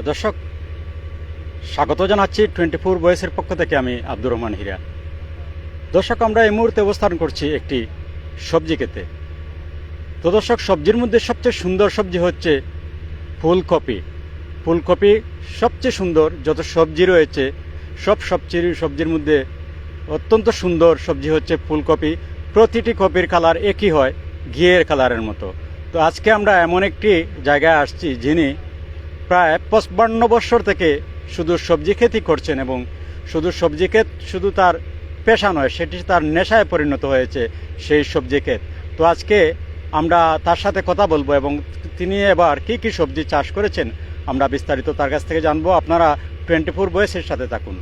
দর্শক, স্বাগত জানাচ্ছি টোয়েন্টি ফোর বয়সের পক্ষ থেকে আমি আব্দুর রহমান হীরা। দর্শক, আমরা এই মুহূর্তে অবস্থান করছি একটি সবজি খেতে। তো দর্শক, সবজির মধ্যে সবচেয়ে সুন্দর সবজি হচ্ছে ফুলকপি। ফুলকপি সবচেয়ে সুন্দর, যত সবজি রয়েছে, সব সবজির সবজির মধ্যে অত্যন্ত সুন্দর সবজি হচ্ছে ফুলকপি। প্রতিটি কপির কালার একই হয়, ঘিয়ের কালারের মতো। তো আজকে আমরা এমন একটি জায়গায় আসছি যিনি প্রায় পঁচপান্ন বৎসর থেকে শুধু সবজি খেতি করছেন এবং শুধু সবজি ক্ষেত শুধু তার পেশা নয়, সেটি তার নেশায় পরিণত হয়েছে সেই সবজি ক্ষেত। তো আজকে আমরা তার সাথে কথা বলব এবং তিনি এবার কি কি সবজি চাষ করেছেন আমরা বিস্তারিত তার কাছ থেকে জানব। আপনারা টোয়েন্টি ফোর বয়সের সাথে থাকুন।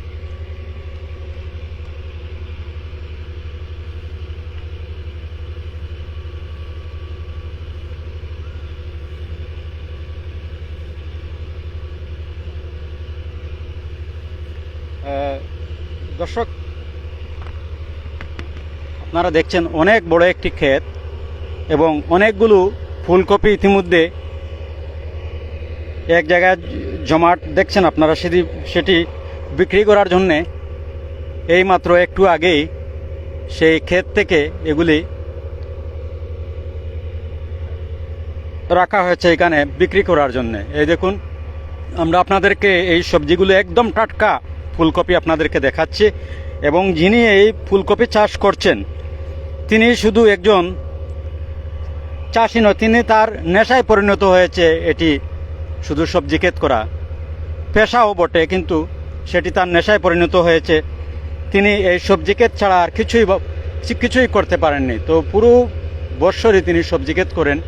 দর্শক, আপনারা দেখছেন অনেক বড় একটি ক্ষেত এবং অনেকগুলো ফুলকপি ইতিমধ্যে এক জায়গায় জমাট দেখছেন আপনারা, সেটি সেটি বিক্রি করার জন্যে। এইমাত্র একটু আগেই সেই ক্ষেত থেকে এগুলি রাখা হয়েছে এখানে বিক্রি করার জন্যে। এই দেখুন, আমরা আপনাদেরকে এই সবজিগুলো একদম টাটকা ফুলকপি আপনাদেরকে দেখাচ্ছি এবং যিনি এই ফুলকপি চাষ করছেন, তিনি শুধু একজন চাষি নয়, তিনি তার নেশায় পরিণত হয়েছে এটি শুধু সবজি ক্ষেত করা। পেশাও বটে, কিন্তু সেটি তার নেশায় পরিণত হয়েছে। তিনি এই সবজি ক্ষেত ছাড়া আর কিছুই কিছুই করতে পারেননি। তো পুরো বৎসরই তিনি সবজি ক্ষেত করেন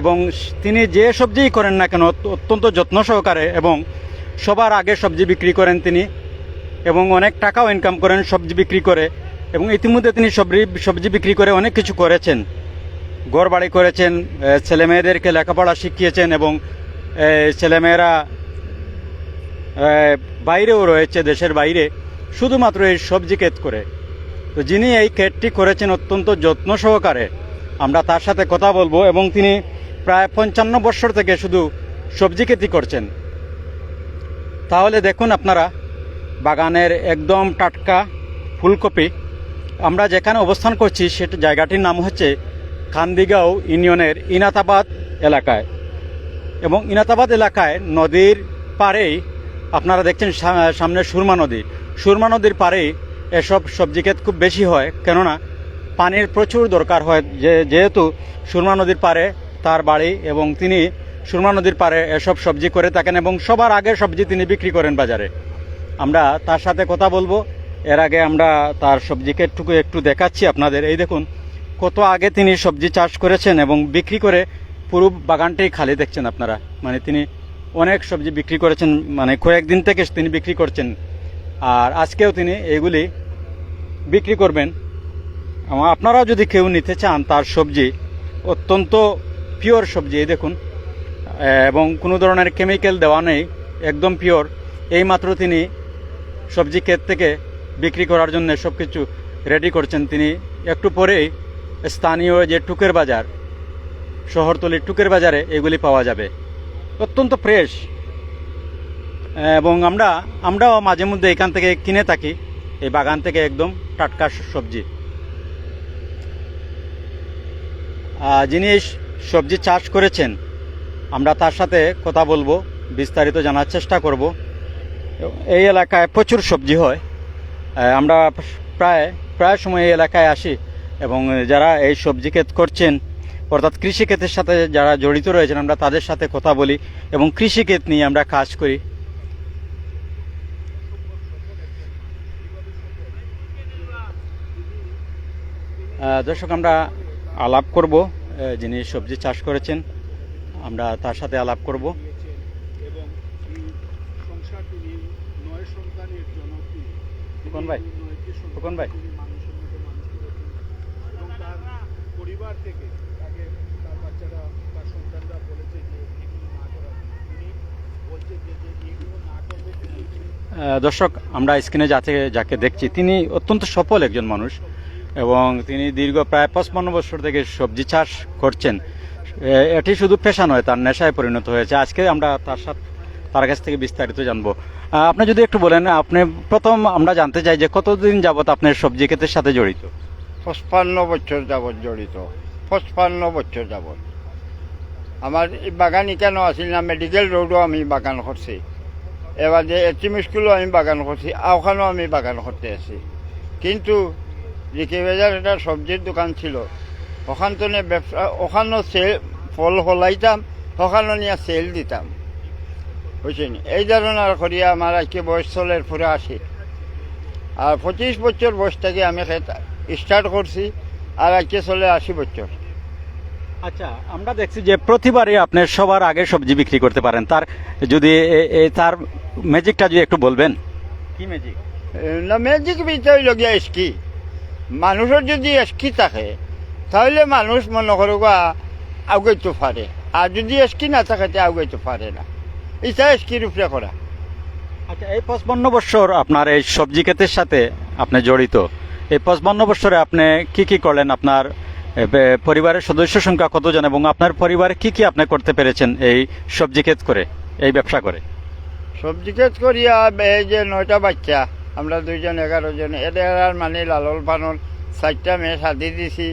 এবং তিনি যে সবজিই করেন না কেন অত্যন্ত যত্ন সহকারে এবং সবার আগে সবজি বিক্রি করেন তিনি। এবং অনেক টাকাও ইনকাম করেন সবজি বিক্রি করে। এবং ইতিমধ্যে তিনি সবজি সবজি বিক্রি করে অনেক কিছু করেছেন। ঘর বাড়ি করেছেন আহ, ছেলে মেয়েদেরকে লেখাপড়া শিখিয়েছেন এবং ছেলেমেয়েরা বাইরেও রয়েছে দেশের বাইরে শুধুমাত্র এই সবজি ক্ষেত করে। তো যিনি এই ক্ষেতটি করেছেন অত্যন্ত যত্ন সহকারে। আমরা তার সাথে কথা বলব এবং তিনি প্রায় পঞ্চান্ন বছর থেকে শুধু সবজি খেতি করছেন। তাহলে দেখুন আপনারা বাগানের একদম টাটকা ফুলকপি। আমরা যেখানে অবস্থান করছি, সেটা জায়গাটির নাম হচ্ছে খান্দিগাঁও ইউনিয়নের ইনাতাবাদ এলাকায়। এবং ইনাতাবাদ এলাকায় নদীর পাড়েই আপনারা দেখছেন সামনে সুরমা নদী। সুরমা নদীর পাড়েই এসব সবজি ক্ষেত খুব বেশি হয়, কেননা পানির প্রচুর দরকার হয়। যে যেহেতু সুরমা নদীর পাড়ে তার বাড়ি এবং তিনি সুরমা নদীর পাড়ে এসব সবজি করে থাকেন এবং সবার আগে সবজি তিনি বিক্রি করেন বাজারে। আমরা তার সাথে কথা বলব। এর আগে আমরা তার সবজি ক্ষেতটুকু একটু দেখাচ্ছি আপনাদের। এই দেখুন, কত আগে তিনি সবজি চাষ করেছেন এবং বিক্রি করে পুরো বাগানটাই খালি দেখছেন আপনারা। মানে তিনি অনেক সবজি বিক্রি করেছেন মানে কয়েকদিন থেকে তিনি বিক্রি করছেন। আর আজকেও তিনি এগুলি বিক্রি করবেন। আপনারাও যদি কেউ নিতে চান তার সবজি, অত্যন্ত পিওর সবজি, এই দেখুন এবং কোনো ধরনের কেমিক্যাল দেওয়া নেই, একদম পিওর। এইমাত্র তিনি সবজি ক্ষেত থেকে বিক্রি করার জন্য সব কিছু রেডি করছেন তিনি। একটু পরেই স্থানীয় যে টুকের বাজার, শহরতলির টুকের বাজারে এগুলি পাওয়া যাবে। অত্যন্ত ফ্রেশ এবং আমরা, আমরাও মাঝে মধ্যে এখান থেকে কিনে থাকি, এই বাগান থেকে একদম টাটকা সবজি। যিনি এই সবজি চাষ করেছেন, আমরা তার সাথে কথা বলব, বিস্তারিত জানার চেষ্টা করব। এই এলাকায় প্রচুর সবজি হয়। আমরা প্রায় প্রায় সময় এই এলাকায় আসি এবং যারা এই সবজি ক্ষেত করছেন, অর্থাৎ কৃষি ক্ষেতের সাথে যারা জড়িত রয়েছেন, আমরা তাদের সাথে কথা বলি এবং কৃষিক্ষেত নিয়ে আমরা কাজ করি। দর্শক, আমরা আলাপ করব যিনি সবজি চাষ করেছেন, আমরা তার সাথে আলাপ করব এবং এই সংসারটি নিয়ে নয় সন্তানের জনকী খোকন ভাই, খোকন ভাই। পরিবার থেকে তাকে তার বাচ্চারা তার সন্তানরা বলেছে যে দর্শক আমরা স্ক্রিনে যাতে যাকে দেখছি তিনি অত্যন্ত সফল একজন মানুষ এবং তিনি দীর্ঘ প্রায় পঁচপান্ন বছর থেকে সবজি চাষ করছেন। এটি শুধু পেশা নয় তার নেশায় পরিণত হয়েছে। আজকে আমরা তার সাথে তার কাছ থেকে বিস্তারিত জানব। আপনি যদি একটু বলেন, আপনি প্রথম আমরা জানতে চাই যে কতদিন যাবত আপনার সবজি ক্ষেতের সাথে জড়িত? পঁচপান্ন বছর যাবৎ জড়িত। পঁচপান্ন বছর যাবৎ। আমার বাগান কেন আছিল না? মেডিকেল রোডও আমি বাগান করছি। এবার যে এটিম স্কুলও আমি বাগান করছি ওখানেও আমি বাগান করতে আছি। কিন্তু জিকে বাজার একটা সবজির দোকান ছিল। ওখান তো ব্যবসা ওখানেও সেল ফল হলাইতাম ওখানেও নিয়ে সেল দিতাম। বুঝছেন? এই ধরনের করিয়া আমার আজকে বয়স চলের পুরো আসি। আর পঁচিশ বছর বয়স থেকে আমি স্টার্ট করছি আর আজকে চলে আশি বছর। আচ্ছা আমরা দেখছি যে প্রতিবারই আপনি সবার আগে সবজি বিক্রি করতে পারেন। তার যদি তার ম্যাজিকটা যদি একটু বলবেন। কি ম্যাজিক না ম্যাজিক বিষয় লগিয়া এসকি মানুষের যদি এসকি থাকে তাহলে মানুষ মনে করো তো পারে। আর যদি এসকি না থাকে তে তো পারে না। এটা এসকির উপরে করা। আচ্ছা এই পঁচপন্ন বছর আপনার এই সবজি ক্ষেতের সাথে আপনি জড়িত। এই পঁচপন্ন বছরে আপনি কি কি করলেন? আপনার পরিবারের সদস্য সংখ্যা কতজন এবং আপনার পরিবারে কি কি আপনি করতে পেরেছেন এই সবজি ক্ষেত করে এই ব্যবসা করে? সবজি ক্ষেত করিয়া এই যে নয়টা বাচ্চা আমরা দুইজন এগারো জন এদের মানে লালন পালন চারটা মেয়ে শাদি দিছি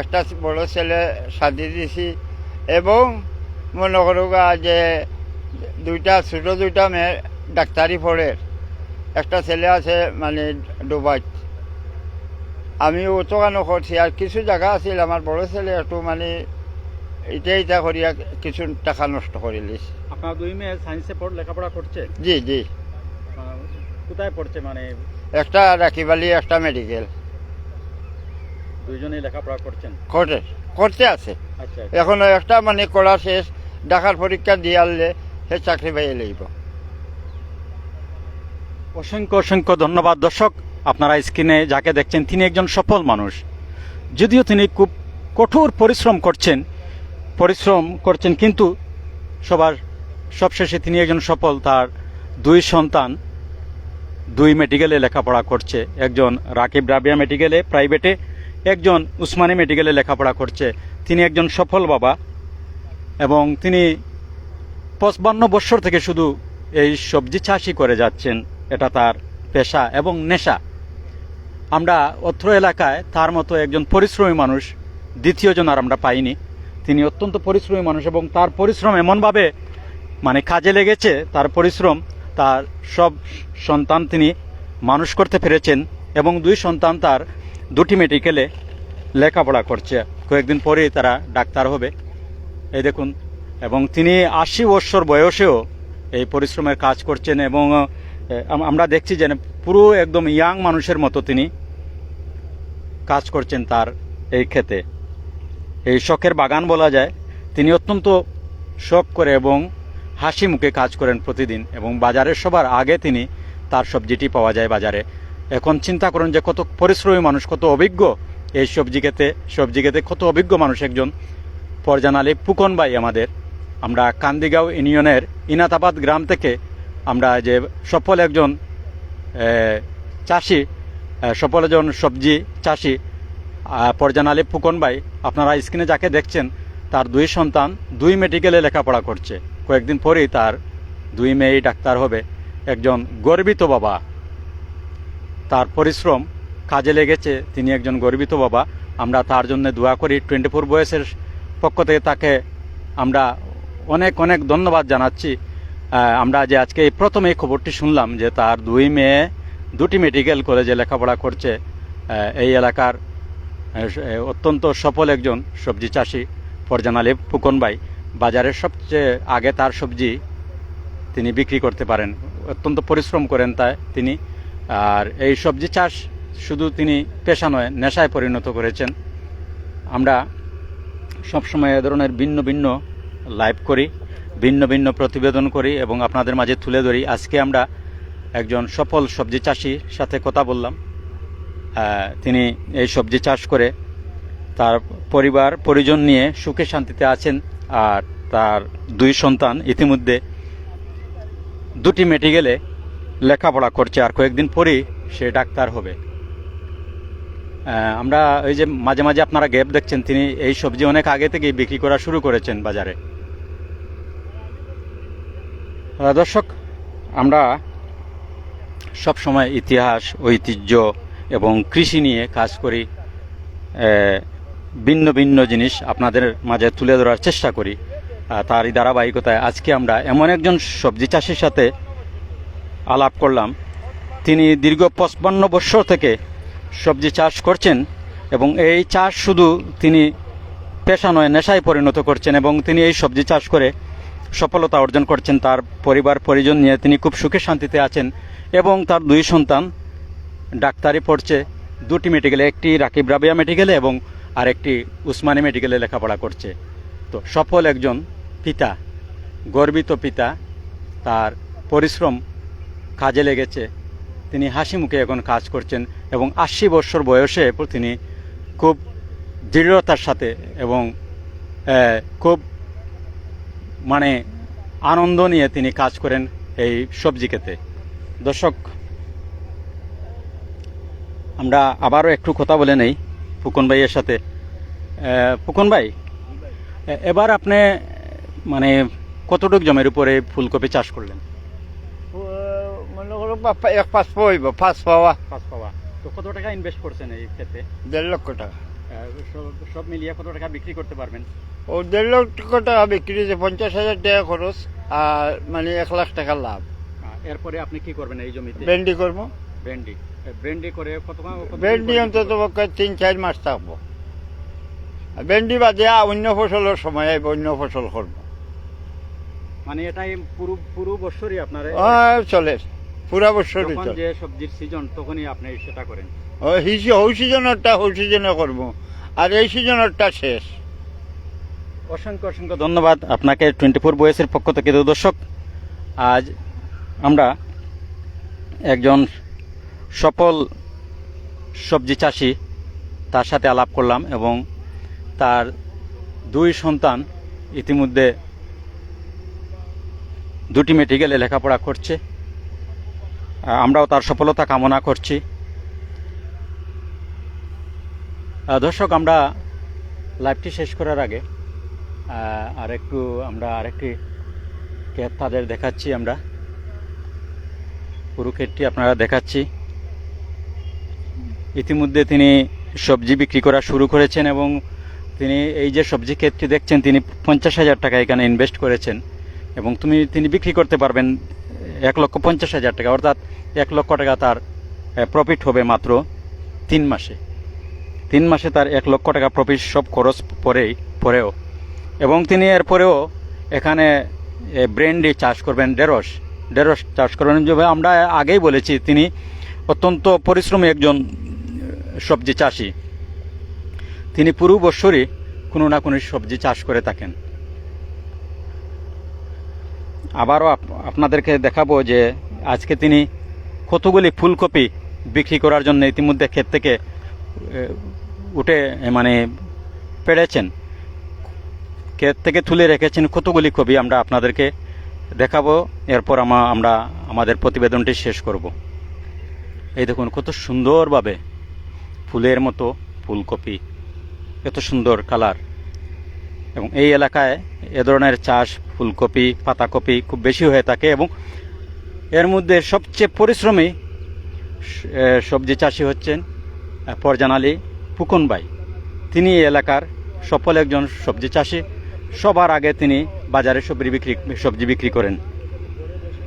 একটা বড় ছেলে শাদি দিছি এবং মনে করুগা যে দুইটা ছোট দুইটা মেয়ে ডাক্তারি পড়ে। একটা ছেলে আছে মানে ডুবাইত। আমি অতখানো করছি আর কিছু জায়গা আছিল আমার বড় ছেলে একটু মানে এটা এটা করিয়া কিছু টাকা নষ্ট করে লিস আপনার দুই মেয়ে সায়েন্সে পড় লেখাপড়া করছে? জি জি। কোথায় পড়ছে মানে? একটা রাখিবালি একটা মেডিকেল দুইজনেই লেখাপড়া করছেন? করতে করতে আছে। আচ্ছা এখন একটা মানে করা শেষ। ডাকার পরীক্ষা দিয়ে আনলে সে চাকরি পাইয়ে লইব। অসংখ্য অসংখ্য ধন্যবাদ, দর্শক। আপনারা স্ক্রিনে যাকে দেখছেন, তিনি একজন সফল মানুষ। যদিও তিনি খুব কঠোর পরিশ্রম করছেন পরিশ্রম করছেন কিন্তু সবার সবশেষে তিনি একজন সফল, তার দুই সন্তান, দুই মেডিকেলে লেখাপড়া করছে। একজন রাকিব রাবিয়া মেডিকেলে, প্রাইভেটে। একজন উসমানী মেডিকেলে লেখাপড়া করছে। তিনি একজন সফল বাবা এবং তিনি পঁচপান্ন বৎসর থেকে শুধু এই সবজি চাষই করে যাচ্ছেন। এটা তার পেশা এবং নেশা। আমরা অত্র এলাকায় তার মতো একজন পরিশ্রমী মানুষ দ্বিতীয়জন আর আমরা পাইনি। তিনি অত্যন্ত পরিশ্রমী মানুষ এবং তার পরিশ্রম এমনভাবে মানে কাজে লেগেছে, তার পরিশ্রম, তার সব সন্তান তিনি মানুষ করতে পেরেছেন এবং দুই সন্তান তার দুটি মেডিকেলে লেখাপড়া করছে। কয়েকদিন পরেই তারা ডাক্তার হবে। এই দেখুন এবং তিনি আশি বৎসর বয়সেও এই পরিশ্রমের কাজ করছেন এবং আমরা দেখছি যে পুরো একদম ইয়াং মানুষের মতো তিনি কাজ করছেন তার এই ক্ষেতে। এই শখের বাগান বলা যায়। তিনি অত্যন্ত শখ করে এবং হাসি মুখে কাজ করেন প্রতিদিন এবং বাজারের সবার আগে তিনি তার সবজিটি পাওয়া যায় বাজারে। এখন চিন্তা করুন যে কত পরিশ্রমী মানুষ, কত অভিজ্ঞ এই সবজি খেতে সবজি খেতে কত অভিজ্ঞ মানুষ একজন। পরজানালি পুকন ভাই আমাদের। আমরা কান্দিগাঁও ইউনিয়নের ইনাতাবাদ গ্রাম থেকে আমরা যে সফল একজন চাষি সফল একজন সবজি চাষি আহ, পরজানালি পুকন ভাই আপনারা স্ক্রিনে যাকে দেখছেন তার দুই সন্তান দুই মেডিকেলে লেখাপড়া করছে। কয়েকদিন পরেই তার দুই মেয়েই ডাক্তার হবে। একজন গর্বিত বাবা। তার পরিশ্রম কাজে লেগেছে তিনি একজন গর্বিত বাবা। আমরা তার জন্য দোয়া করি। টোয়েন্টি ফোর বয়সের পক্ষ থেকে তাকে আমরা অনেক অনেক ধন্যবাদ জানাচ্ছি। আমরা যে আজকে এই প্রথম এই খবরটি শুনলাম যে তার দুই মেয়ে, দুটি মেডিকেল কলেজে লেখাপড়া করছে। এই এলাকার অত্যন্ত সফল একজন সবজি চাষি পরজানালে ফুকন ভাই। বাজারের সবচেয়ে আগে তার সবজি তিনি বিক্রি করতে পারেন। অত্যন্ত পরিশ্রম করেন তাই তিনি। আর এই সবজি চাষ শুধু তিনি পেশা নয়, নেশায় পরিণত করেছেন। আমরা সবসময় এ ধরনের ভিন্ন ভিন্ন লাইভ করি, ভিন্ন ভিন্ন প্রতিবেদন করি এবং আপনাদের মাঝে তুলে ধরি। আজকে আমরা একজন সফল সবজি চাষির সাথে কথা বললাম। তিনি এই সবজি চাষ করে তার পরিবার, পরিজন নিয়ে সুখে শান্তিতে আছেন আর তার দুই সন্তান ইতিমধ্যে দুটি মেডিকেলে লেখাপড়া করছে আর কয়েকদিন পরেই সে ডাক্তার হবে। আমরা ওই যে মাঝে মাঝে আপনারা গ্যাপ দেখছেন, তিনি এই সবজি অনেক আগে থেকেই বিক্রি করা শুরু করেছেন বাজারে। দর্শক, আমরা সব সময় ইতিহাস, ঐতিহ্য এবং কৃষি নিয়ে কাজ করি। ভিন্ন ভিন্ন জিনিস আপনাদের মাঝে তুলে ধরার চেষ্টা করি। তারই ধারাবাহিকতায় আজকে আমরা এমন একজন সবজি চাষির সাথে আলাপ করলাম। তিনি দীর্ঘ পঁচপান্ন বৎসর থেকে সবজি চাষ করছেন এবং এই চাষ শুধু তিনি পেশা নয় নেশায় পরিণত করছেন এবং তিনি এই সবজি চাষ করে সফলতা অর্জন করছেন তার পরিবার, পরিজন নিয়ে তিনি খুব সুখে শান্তিতে আছেন এবং তার দুই সন্তান ডাক্তারি পড়ছে, দুটি মেডিকেলে একটি রাকিব রাবিয়া মেডিকেলে এবং আরেকটি উসমানী মেডিকেলে লেখাপড়া করছে। তো সফল একজন পিতা, গর্বিত পিতা, তার পরিশ্রম কাজে লেগেছে, তিনি হাসি মুখে এখন কাজ করছেন এবং আশি বছর বয়সে তিনি খুব দৃঢ়তার সাথে এবং খুব মানে আনন্দ নিয়ে তিনি কাজ করেন এই সবজি খেতে। দর্শক আমরা আবারও একটু কথা বলে নেই ফুকন ভাইয়ের সাথে। ফুকন ভাই এবার আপনি মানে কতটুক জমির উপরে ফুলকপি চাষ করলেন? মনে করো এক পাঁচ পাইব পাঁচ পাওয়া। পাঁচ পাওয়া। তো কত টাকা ইনভেস্ট করছেন এই ক্ষেত্রে দেড় লক্ষ টাকা। সব- সব মিলিয়ে কত টাকা বিক্রি করতে পারবেন? ও দেড় লক্ষ টাকা বিক্রি যে পঞ্চাশ হাজার টাকা খরচ আর মানে এক লাখ টাকা লাভ। এরপরে আপনি কি করবেন এই জমিতে? ভেন্ডি করব। ভেন্ডি। ভেন্ডি করে কত ভেন্ডি অন্তত তিন চার মাস থাকব। ভেন্ডি বাদে অন্য ফসলের সময় আইব অন্য ফসল করব। মানে এটাই পুরো পুরো বছরই আপনার আহ, চলে। পুরা বছরই যে সবজির সিজন তখনই আপনি সেটা করেন। ও হিসি হৌ সিজনেরটা হৌ সিজনে করব। আর এই সিজনেরটা শেষ। অসংখ্য অসংখ্য ধন্যবাদ আপনাকে টোয়েন্টি ফোর বয়েসের পক্ষ থেকে দর্শক। আজ আমরা একজন সফল সবজি চাষি তার সাথে আলাপ করলাম এবং তার দুই সন্তান ইতিমধ্যে দুটি মেডিকেলে লেখাপড়া করছে। আমরাও তার সফলতা কামনা করছি। দর্শক, আমরা লাইভটি শেষ করার আগে আর একটু আমরা আরেকটি ক্ষেত তাদের দেখাচ্ছি আমরা। পুরো ক্ষেতটি আপনারা দেখাচ্ছি। ইতিমধ্যে তিনি সবজি বিক্রি করা শুরু করেছেন এবং তিনি এই যে সবজি ক্ষেতটি দেখছেন, তিনি পঞ্চাশ হাজার টাকা এখানে ইনভেস্ট করেছেন এবং তুমি, তিনি বিক্রি করতে পারবেন এক লক্ষ পঞ্চাশ হাজার টাকা, অর্থাৎ এক লক্ষ টাকা তার প্রফিট হবে মাত্র তিন মাসে। তিন মাসে তার এক লক্ষ টাকা প্রফিট সব খরচ পরেই, পরেও। এবং তিনি এরপরেও এখানে ব্রেন্ডি চাষ করবেন ঢেঁড়স ঢেঁড়স চাষ করবেন। যে আমরা আগেই বলেছি, তিনি অত্যন্ত পরিশ্রমী একজন সবজি চাষি। তিনি পুরো বৎসরই কোনো না কোনো সবজি চাষ করে থাকেন। আবারও আপ- আপনাদেরকে দেখাবো যে আজকে তিনি কতগুলি ফুলকপি বিক্রি করার জন্য ইতিমধ্যে ক্ষেত থেকে উঠে মানে পেড়েছেন। ক্ষেত থেকে তুলে রেখেছেন কতগুলি কপি আমরা আপনাদেরকে দেখাবো। এরপর আমা, আমরা আমাদের প্রতিবেদনটি শেষ করব। এই দেখুন, কত সুন্দরভাবে ফুলের মতো ফুলকপি, এত সুন্দর কালার। এবং এই এলাকায় এ ধরনের চাষ ফুলকপি পাতাকপি খুব বেশি হয়ে থাকে এবং এর মধ্যে সবচেয়ে পরিশ্রমী সবজি চাষি হচ্ছেন আহ, পরজান আলী ফুকন ভাই তিনি এলাকার সফল একজন সবজি চাষি। সবার আগে তিনি বাজারে সবজি বিক্রি সবজি বিক্রি করেন।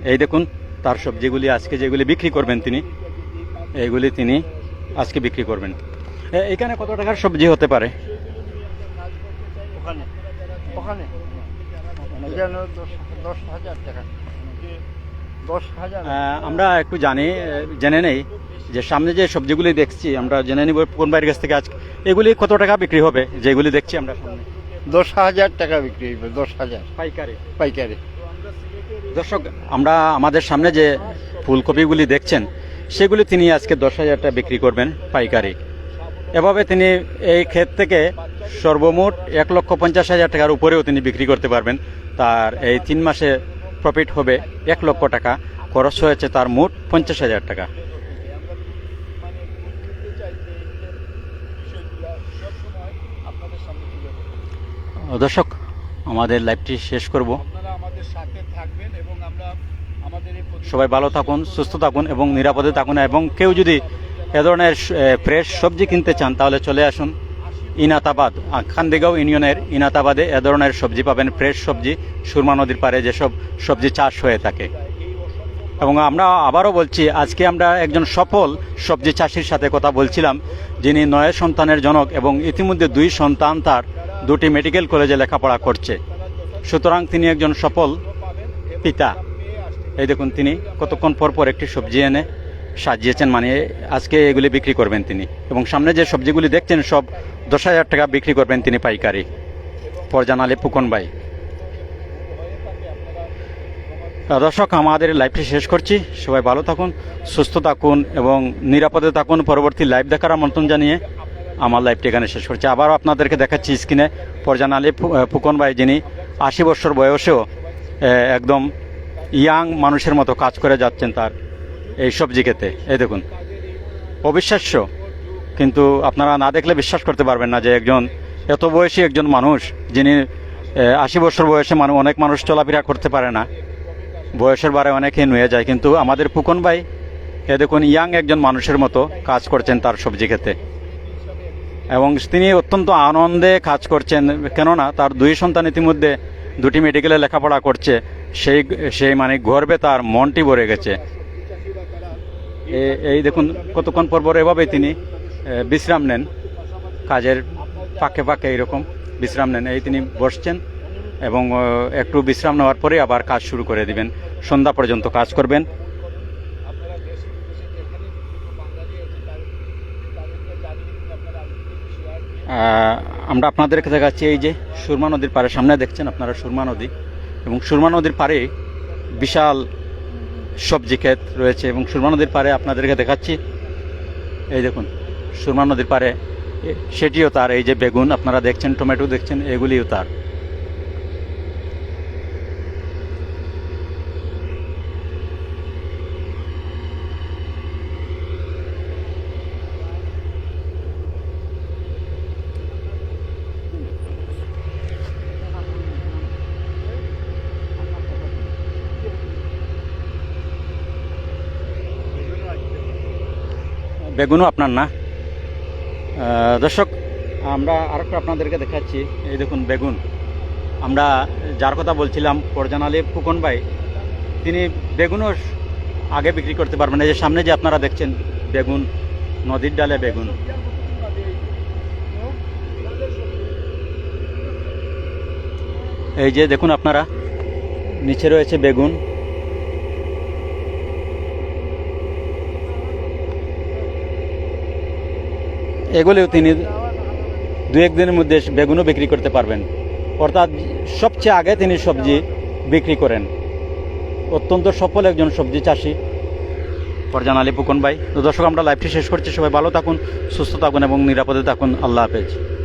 এই দেখুন তার সবজিগুলি আজকে যেগুলি বিক্রি করবেন তিনি এইগুলি তিনি আজকে বিক্রি করবেন। এখানে কত টাকার সবজি হতে পারে? ওখানে ওখানে। যেন দশ হাজার টাকা। আমরা একটু জানি জেনে নেই যে সামনে যে সবজিগুলি দেখছি আমরা জেনে নিব কোন বাইরের কাছ থেকে আজকে এগুলি কত টাকা বিক্রি হবে যেগুলি দেখছি আমরা সামনে। দশ হাজার টাকা বিক্রি হবে দশ হাজার। পাইকারি। পাইকারি। দর্শক আমরা আমাদের সামনে যে ফুলকপিগুলি দেখছেন সেগুলি তিনি আজকে দশ হাজার টাকা বিক্রি করবেন পাইকারি। এভাবে তিনি এই ক্ষেত থেকে সর্বমোট এক লক্ষ পঞ্চাশ হাজার টাকার উপরেও তিনি বিক্রি করতে পারবেন। তার এই তিন মাসে প্রফিট হবে এক লক্ষ টাকা। খরচ হয়েছে তার মোট পঞ্চাশ হাজার টাকা। দর্শক, আমাদের লাইভটি শেষ করব। সবাই ভালো থাকুন, সুস্থ থাকুন এবং নিরাপদে থাকুন এবং কেউ যদি এ ধরনের ফ্রেশ সবজি কিনতে চান তাহলে চলে আসুন। ইনাতাবাদ খান্দিগাঁও ইউনিয়নের ইনাতাবাদে এ ধরনের সবজি পাবেন, ফ্রেশ সবজি, সুরমা নদীর পাড়ে যেসব সবজি চাষ হয়ে থাকে। এবং আমরা আবারও বলছি, আজকে আমরা একজন সফল সবজি চাষির সাথে কথা বলছিলাম, যিনি নয় সন্তানের জনক এবং ইতিমধ্যে দুই সন্তান তার দুটি মেডিকেল কলেজে লেখাপড়া করছে। সুতরাং তিনি একজন সফল পিতা। এই দেখুন, তিনি কতক্ষণ পর পর একটি সবজি এনে সাজিয়েছেন মানে আজকে এগুলি বিক্রি করবেন তিনি। এবং সামনে যে সবজিগুলি দেখছেন, সব দশ হাজার টাকা বিক্রি করবেন তিনি পাইকারি। পর জানালে পুকন ভাই দর্শক, আমাদের লাইভটি শেষ করছি। সবাই ভালো থাকুন, সুস্থ থাকুন এবং নিরাপদে থাকুন। পরবর্তী লাইভ দেখার আমন্ত্রণ জানিয়ে আমার লাইভটি এখানে শেষ করছি। আবারও আপনাদেরকে দেখাচ্ছি স্ক্রিনে পরজান আলী ফুকন ভাই, যিনি আশি বছর বয়সেও একদম ইয়াং মানুষের মতো কাজ করে যাচ্ছেন তার এই সবজি খেতে। এই দেখুন। অবিশ্বাস্য। কিন্তু আপনারা না দেখলে বিশ্বাস করতে পারবেন না যে একজন এত বয়সী একজন মানুষ, যিনি আশি বছর বয়সে মানুষ অনেক মানুষ চলাফেরা করতে পারে না। বয়সের বারে অনেকে নুয়ে যায়। কিন্তু আমাদের ফুকন ভাই, এ দেখুন, ইয়াং একজন মানুষের মতো কাজ করছেন তার সবজি খেতে। এবং তিনি অত্যন্ত আনন্দে কাজ করছেন। কেননা তার দুই সন্তান ইতিমধ্যে দুটি মেডিকেলে লেখাপড়া করছে। সেই সেই মানে গর্বে তার মনটি ভরে গেছে। এই দেখুন, কতক্ষণ পর পর এভাবে তিনি বিশ্রাম নেন। কাজের ফাঁকে ফাঁকে এইরকম বিশ্রাম নেন। এই তিনি বসছেন এবং একটু বিশ্রাম নেওয়ার পরে আবার কাজ শুরু করে দিবেন। সন্ধ্যা পর্যন্ত কাজ করবেন। আমরা আপনাদেরকে দেখাচ্ছি এই যে সুরমা নদীর পাড়ে সামনে দেখছেন আপনারা সুরমা নদী। এবং সুরমা নদীর পাড়ে বিশাল সবজি ক্ষেত রয়েছে এবং সুরমা নদীর পারে আপনাদেরকে দেখাচ্ছি। এই দেখুন, সুরমা নদীর পারে সেটিও তার, এই যে বেগুন আপনারা দেখছেন, টমেটো দেখছেন, এগুলিও তার। বেগুনও আপনার না। দর্শক, আমরা আরেকটা আপনাদেরকে দেখাচ্ছি। এই দেখুন বেগুন। আমরা যার কথা বলছিলাম, পরজান আলী ফুকন ভাই, তিনি বেগুনও আগে বিক্রি করতে পারবেন। এই যে সামনে যে আপনারা দেখছেন, বেগুন, নদীর ডালে বেগুন। এই যে দেখুন আপনারা, নিচে রয়েছে বেগুন। এগুলিও তিনি দু একদিনের মধ্যে বেগুনও বিক্রি করতে পারবেন। অর্থাৎ সবচেয়ে আগে তিনি সবজি বিক্রি করেন। অত্যন্ত সফল একজন সবজি চাষি। ফরজান আলী ফুকন ভাই। দর্শক, আমরা লাইভটি শেষ করছি। সবাই ভালো থাকুন, সুস্থ থাকুন এবং নিরাপদে থাকুন। আল্লাহ হাফেজ।